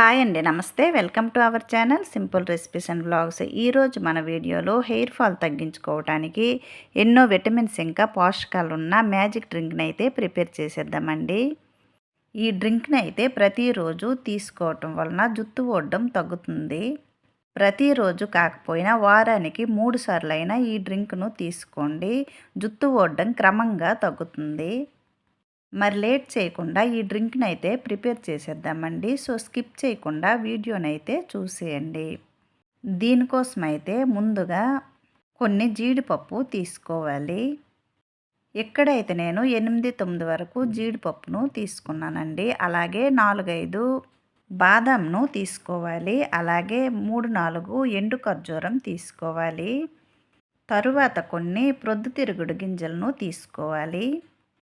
Hi అండి నమస్తే. Welcome to our channel simple recipes and blogs ఈరోజు మన వీడియోలో హెయిర్ ఫాల్ తగ్గించుకోవడానికి ఎన్నో విటమిన్స్ ఇంకా పోషకాలు ఉన్న మ్యాజిక్ డ్రింక్ని అయితే ప్రిపేర్ చేసేద్దామండి. ఈ డ్రింక్ని అయితే ప్రతిరోజు తీసుకోవటం వలన జుట్టు ఓడడం తగ్గుతుంది. ప్రతిరోజు కాకపోయినా వారానికి మూడు సార్లైనా ఈ డ్రింక్ను తీసుకోండి. జుట్టు ఓడడం క్రమంగా తగ్గుతుంది. మరి లేట్ చేయకుండా ఈ డ్రింక్ని అయితే ప్రిపేర్ చేసేద్దామండి. సో స్కిప్ చేయకుండా వీడియోనైతే అయితే చూసేయండి. దీనికోసం అయితే ముందుగా కొన్ని జీడిపప్పు తీసుకోవాలి. ఎక్కడైతే నేను ఎనిమిది తొమ్మిది వరకు జీడిపప్పును తీసుకున్నానండి అలాగే నాలుగైదు బాదంను తీసుకోవాలి అలాగే మూడు నాలుగు ఎండు ఖర్జూరం తీసుకోవాలి తరువాత కొన్ని ప్రొద్దుతిరుగుడు గింజలను తీసుకోవాలి.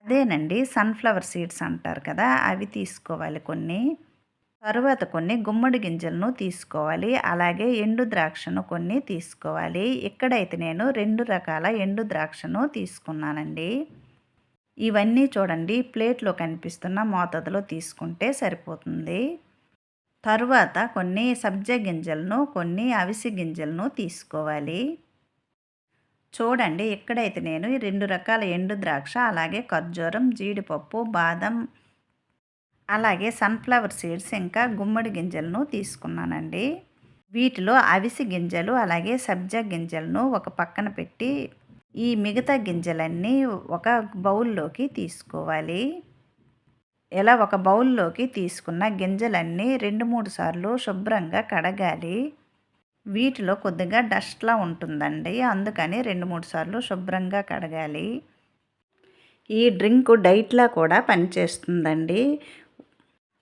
అదేనండి సన్ఫ్లవర్ సీడ్స్ అంటారు కదా అవి తీసుకోవాలి కొన్ని. తరువాత కొన్ని గుమ్మడి గింజలను తీసుకోవాలి. అలాగే ఎండు ద్రాక్షను కొన్ని తీసుకోవాలి. ఇక్కడైతే నేను రెండు రకాల ఎండు ద్రాక్షను తీసుకున్నానండి. ఇవన్నీ చూడండి ప్లేట్లో కనిపిస్తున్న మోతాదులో తీసుకుంటే సరిపోతుంది. తరువాత కొన్ని సబ్జ గింజలను కొన్ని అవిసి గింజలను తీసుకోవాలి. చూడండి ఇక్కడైతే నేను ఈ రెండు రకాల ఎండు ద్రాక్ష అలాగే ఖర్జూరం జీడిపప్పు బాదం అలాగే సన్ఫ్లవర్ సీడ్స్ ఇంకా గుమ్మడి గింజలను తీసుకున్నానండి. వీటిలో అవిసి గింజలు అలాగే సబ్జా గింజలను ఒక పక్కన పెట్టి ఈ మిగతా గింజలన్నీ ఒక బౌల్లోకి తీసుకోవాలి. ఇలా ఒక బౌల్లోకి తీసుకున్న గింజలన్నీ రెండు మూడు సార్లు శుభ్రంగా కడగాలి. వీటిలో కొద్దిగా డస్ట్లా ఉంటుందండి. అందుకని రెండు మూడు సార్లు శుభ్రంగా కడగాలి. ఈ డ్రింక్ డైట్లా కూడా పనిచేస్తుందండి.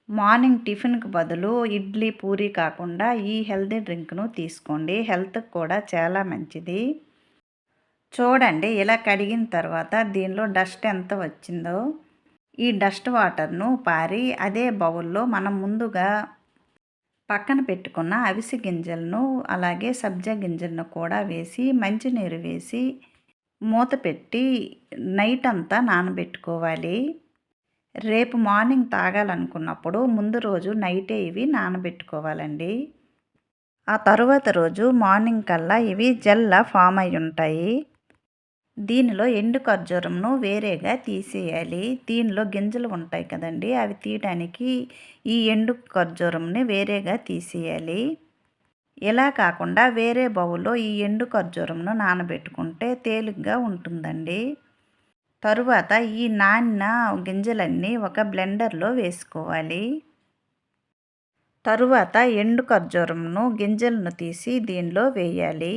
మార్నింగ్ టిఫిన్కి బదులు ఇడ్లీ పూరి కాకుండా ఈ హెల్తీ డ్రింక్ను తీసుకోండి. హెల్త్కి కూడా చాలా మంచిది. చూడండి ఇలా కడిగిన తర్వాత దీనిలో డస్ట్ ఎంత వచ్చిందో. ఈ డస్ట్ వాటర్ను పారి అదే బౌల్లో మనం ముందుగా పక్కన పెట్టుకున్న అవిసె గింజలను అలాగే సబ్జా గింజలను కూడా వేసి మంచినీరు వేసి మూత పెట్టి నైట్ అంతా నానబెట్టుకోవాలి. రేపు మార్నింగ్ తాగాలనుకున్నప్పుడు ముందు రోజు నైటే ఇవి నానబెట్టుకోవాలండి. ఆ తరువాత రోజు మార్నింగ్ కల్లా ఇవి జల్లా ఫామ్ అయి ఉంటాయి దీనిలో ఎండు ఖర్జూరంను వేరేగా తీసేయాలి. దీనిలో గింజలు ఉంటాయి కదండి అవి తీయడానికి ఈ ఎండు ఖర్జూరంని వేరేగా తీసేయాలి. ఇలా కాకుండా వేరే బౌల్లో ఈ ఎండు ఖర్జూరంను నానబెట్టుకుంటే తేలిగ్గా ఉంటుందండి. తరువాత ఈ నానిన గింజలన్నీ ఒక బ్లెండర్లో వేసుకోవాలి. తరువాత ఎండు ఖర్జూరంను గింజలను తీసి దీనిలో వేయాలి.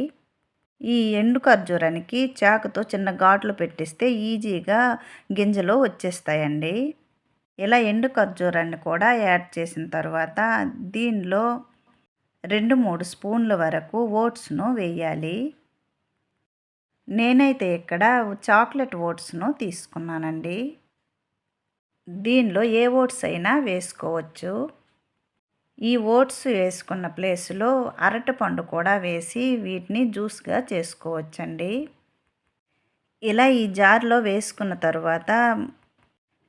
ఈ ఎండు ఖర్జూరానికి చాకుతో చిన్న ఘాట్లు పెట్టిస్తే ఈజీగా గింజలు వచ్చేస్తాయండి. ఇలా ఎండు ఖర్జూరాన్ని కూడా యాడ్ చేసిన తర్వాత దీనిలో రెండు మూడు స్పూన్ల వరకు ఓట్స్ను వేయాలి. నేనైతే ఇక్కడ చాక్లెట్ ఓట్స్ను తీసుకున్నానండి. దీనిలో ఏ ఓట్స్ అయినా వేసుకోవచ్చు. ఈ ఓట్స్ వేసుకున్న ప్లేస్లో అరటిపండు కూడా వేసి వీటిని జ్యూస్గా చేసుకోవచ్చండి. ఇలా ఈ జార్లో వేసుకున్న తర్వాత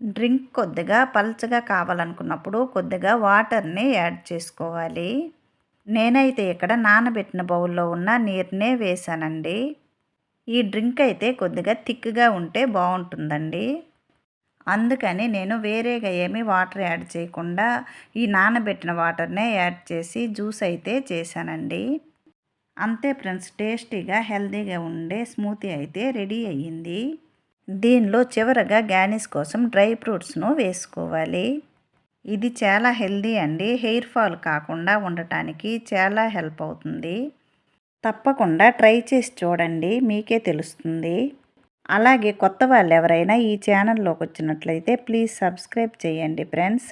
డ్రింక్ కొద్దిగా పల్చగా కావాలనుకున్నప్పుడు కొద్దిగా వాటర్ని యాడ్ చేసుకోవాలి. నేనైతే ఇక్కడ నానబెట్టిన బౌల్లో ఉన్న నీరునే వేసానండి ఈ డ్రింక్ అయితే కొద్దిగా థిక్గా ఉంటే బాగుంటుందండి. అందుకని నేను వేరేగా ఏమీ వాటర్ యాడ్ చేయకుండా ఈ నానబెట్టిన వాటర్నే యాడ్ చేసి జ్యూస్ అయితే చేశానండి. అంతే ఫ్రెండ్స్ టేస్టీగా హెల్తీగా ఉండే స్మూతీ అయితే రెడీ అయ్యింది. దీనిలో చివరగా గ్యానిస్ కోసం డ్రై ఫ్రూట్స్ను వేసుకోవాలి. ఇది చాలా హెల్దీ అండి. హెయిర్ ఫాల్ కాకుండా ఉండటానికి చాలా హెల్ప్ అవుతుంది. తప్పకుండా ట్రై చేసి చూడండి మీకే తెలుస్తుంది. అలాగే కొత్త వాళ్ళు ఎవరైనా ఈ ఛానల్లోకి వచ్చినట్లయితే ప్లీజ్ సబ్స్క్రైబ్ చేయండి ఫ్రెండ్స్.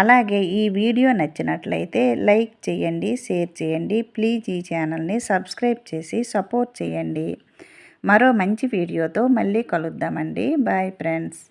అలాగే ఈ వీడియో నచ్చినట్లయితే లైక్ చేయండి షేర్ చేయండి ప్లీజ్ ఈ ఛానల్ని సబ్స్క్రైబ్ చేసి సపోర్ట్ చేయండి. మరో మంచి వీడియోతో మళ్ళీ కలుద్దామండి. Bye friends.